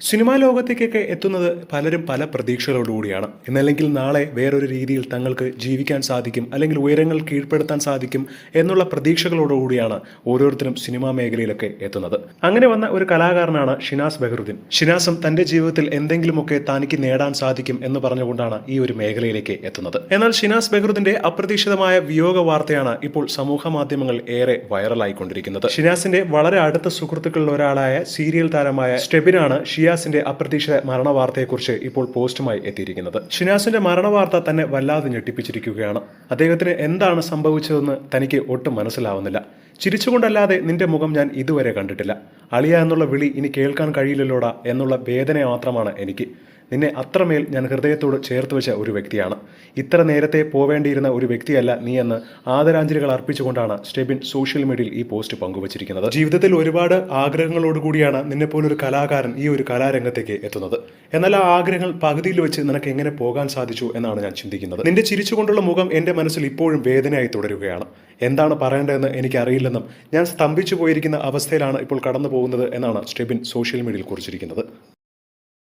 Cinema ലോകത്തേക്കൊക്കെ എത്തുന്നത് പലരും പല പ്രതീക്ഷകളോടുകൂടിയാണ്. എന്നല്ലെങ്കിൽ നാളെ വേറൊരു രീതിയിൽ തങ്ങൾക്ക് ജീവിക്കാൻ സാധിക്കും അല്ലെങ്കിൽ ഉയരങ്ങൾ കീഴ്പ്പെടുത്താൻ സാധിക്കും എന്നുള്ള പ്രതീക്ഷകളോടുകൂടിയാണ് ഓരോരുത്തരും സിനിമാ മേഖലയിലൊക്കെ എത്തുന്നത്. അങ്ങനെ വന്ന ഒരു കലാകാരനാണ് ഷിനാസ് ബഹറുദ്ദീൻ. ഷിനാസും തന്റെ ജീവിതത്തിൽ എന്തെങ്കിലുമൊക്കെ തനിക്ക് നേടാൻ സാധിക്കും എന്ന് പറഞ്ഞുകൊണ്ടാണ് ഈ ഒരു മേഖലയിലേക്ക് എത്തുന്നത്. എന്നാൽ ഷിനാസ് ബഹറുദ്ദിന്റെ അപ്രതീക്ഷിതമായ വിയോഗ വാർത്തയാണ് ഇപ്പോൾ സമൂഹ മാധ്യമങ്ങൾ ഏറെ വൈറലായിക്കൊണ്ടിരിക്കുന്നത്. ഷിനാസിന്റെ വളരെ അടുത്ത സുഹൃത്തുക്കളിൽ ഒരാളായ സീരിയൽ താരമായ സ്റ്റെബിനാണ് ഷിയാസിന്റെ അപ്രതീക്ഷിത മരണവാർത്തയെക്കുറിച്ച് ഇപ്പോൾ പോസ്റ്റുമായി എത്തിയിരിക്കുന്നത്. ഷിനാസിന്റെ മരണവാർത്ത തന്നെ വല്ലാതെ ഞെട്ടിപ്പിച്ചിരിക്കുകയാണ്. അദ്ദേഹത്തിന് എന്താണ് സംഭവിച്ചതെന്ന് തനിക്ക് ഒട്ടും മനസ്സിലാവുന്നില്ല. ചിരിച്ചുകൊണ്ടല്ലാതെ നിന്റെ മുഖം ഞാൻ ഇതുവരെ കണ്ടിട്ടില്ല. അളിയ എന്നുള്ള വിളി ഇനി കേൾക്കാൻ കഴിയില്ലല്ലോടാ എന്നുള്ള വേദന മാത്രമാണ് എനിക്ക്. നിന്നെ അത്രമേൽ ഞാൻ ഹൃദയത്തോട് ചേർത്ത് വെച്ച ഒരു വ്യക്തിയാണ്. ഇത്ര നേരത്തെ പോവേണ്ടിയിരുന്ന ഒരു വ്യക്തിയല്ല നീ എന്ന് ആദരാഞ്ജലികൾ അർപ്പിച്ചുകൊണ്ടാണ് സ്റ്റെബിൻ സോഷ്യൽ മീഡിയയിൽ ഈ പോസ്റ്റ് പങ്കുവച്ചിരിക്കുന്നത്. ജീവിതത്തിൽ ഒരുപാട് ആഗ്രഹങ്ങളോടുകൂടിയാണ് നിന്നെപ്പോലൊരു കലാകാരൻ ഈ ഒരു കലാരംഗത്തേക്ക് എത്തുന്നത്. എന്നാൽ ആ ആഗ്രഹങ്ങൾ പകുതിയിൽ വെച്ച് നിനക്ക് എങ്ങനെ പോകാൻ സാധിച്ചു എന്നാണ് ഞാൻ ചിന്തിക്കുന്നത്. നിന്റെ ചിരിച്ചുകൊണ്ടുള്ള മുഖം എന്റെ മനസ്സിൽ ഇപ്പോഴും വേദനയായി തുടരുകയാണ്. എന്താണ് പറയേണ്ടതെന്ന് എനിക്കറിയില്ലെന്നും ഞാൻ സ്തംഭിച്ചു പോയിരിക്കുന്ന അവസ്ഥയിലാണ് ഇപ്പോൾ കടന്നു പോകുന്നത് എന്നാണ് സ്റ്റെബിൻ സോഷ്യൽ മീഡിയയിൽ കുറിച്ചിരിക്കുന്നത്.